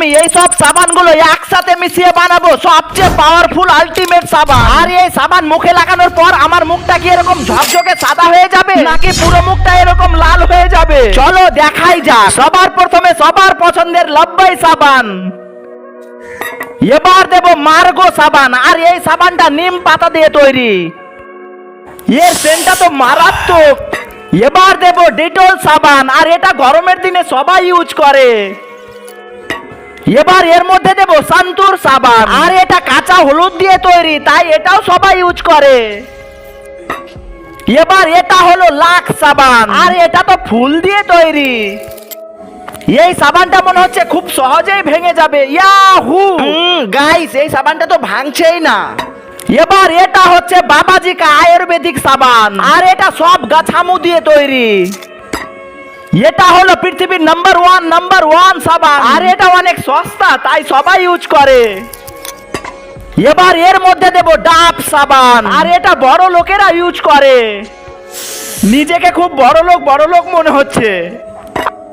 আমি এই সব সাবানগুলো একসাথে মিশিয়ে বানাবো। সবচেয়ে পাওয়ারফুল আলটিমেট সাবান। আর এই সাবান মুখে লাগানোর পর আমার মুখটা কি এরকম ঝকঝকে সাদা হয়ে যাবে? নাকি পুরো মুখটা এরকম লাল হয়ে যাবে? চলো দেখাই যাক। সবার প্রথমে সবার পছন্দের লব্বাই সাবান। এবার দেব মার্গো সাবান। আর এই সাবানটা নিম পাতা দিয়ে তৈরি। এর সেন্টটা তো মারাত্মক। এবার দেব ডিটল সাবান। আর এটা গরমের দিনে সবাই ইউজ করে। এবার এর মধ্যে দেবো সান্তুর সাবান। আর এটা কাঁচা হলুদ দিয়ে তৈরি তাই এটাও সবাই ইউজ করে। এবার এটা হলো লাখ সাবান। আর এটা তো ফুল দিয়ে তৈরি। এই সাবানটা মনে হচ্ছে খুব সহজেই ভেঙে যাবে। ইয়াহু! গাইস এই সাবানটা তো ভাঙছেই না। এবার এটা হচ্ছে বাবাজি কা আয়ুর্বেদিক সাবান। আর এটা সব গাছামু দিয়ে তৈরি। এটা হলো পৃথিবীর নাম্বার ওয়ান নাম্বার ওয়ান সাবান আর এটা অনেক সস্তা তাই সবাই ইউজ করে। এবার এর মধ্যে দেব ডাব সাবান। আর এটা বড় লোকেরা ইউজ করে। নিজেকে খুব বড় লোক বড় লোক মনে হচ্ছে।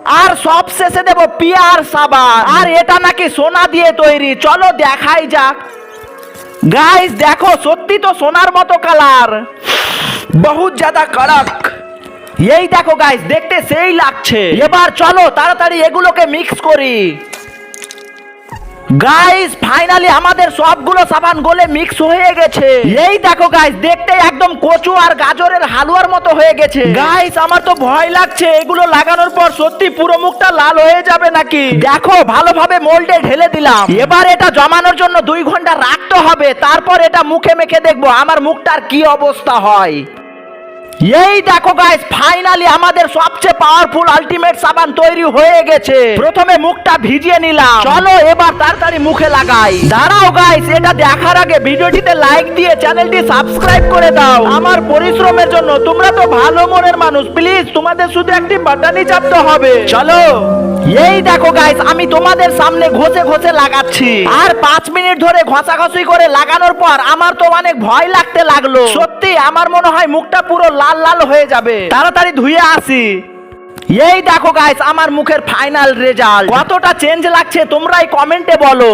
আর সব শেষে দেব পিয়ার সাবান। আর এটা নাকি সোনা দিয়ে তৈরি চলো দেখাই যাক। গাইস দেখো সত্যি তো সোনার মতো কালার বহুত জাদা কড়ক। এই দেখো গাইস দেখতে সেই লাগছে। এবার চলো, তাড়াতাড়ি এগুলোকে মিক্স করি। গাইস ফাইনালি আমাদের সবগুলো সাবান গলে মিক্স হয়ে গেছে। এই দেখো গাইস দেখতে একদম কচু আর গাজরের হালুয়ার মতো হয়ে গেছে। গাইস আমার তো ভয় লাগছে, এগুলো লাগানোর পর সত্যি পুরো মুখটা লাল হয়ে যাবে নাকি? দেখো, ভালোভাবে মোল্ডে ঢেলে দিলাম। এবার এটা জমানোর জন্য দুই ঘণ্টা রাখতে হবে, তারপর এটা মুখে মেখে দেখব, আমার মুখটার কি অবস্থা হয়। এই দেখো গাইস ফাইনালি আমাদের সবচেয়ে পাওয়ারফুল আলটিমেট সাবান তৈরি হয়ে গেছে। প্রথমে মুখটা ভিজিয়ে নিলাম। চলো এবার তাড়াতাড়ি মুখে লাগাই। দাঁড়াও গাইস এটা দেখার আগে ভিডিওটিতে লাইক দিয়ে চ্যানেলটি সাবস্ক্রাইব করে দাও। আমার পরিশ্রমের জন্য তোমরা তো ভালো মনের মানুষ। প্লিজ তোমাদের শুধু একটি বাটনই চাপতে হবে। চলো। এই দেখো গাইস আমি তোমাদের সামনে ঘষে ঘষে লাগাচ্ছি। আর পাঁচ মিনিট ধরে ঘষা ঘষি করে লাগানোর পর আমার তো অনেক ভয় লাগতে লাগল। সত্যি, আমার মনে হয় মুখটা পুরো লাল লাল হয়ে যাবে। তাড়াতাড়ি ধুয়ে আসি। এই দেখো গাইস আমার মুখের ফাইনাল রেজাল্ট কতটা চেঞ্জ লাগছে তোমরাই কমেন্টে বলো।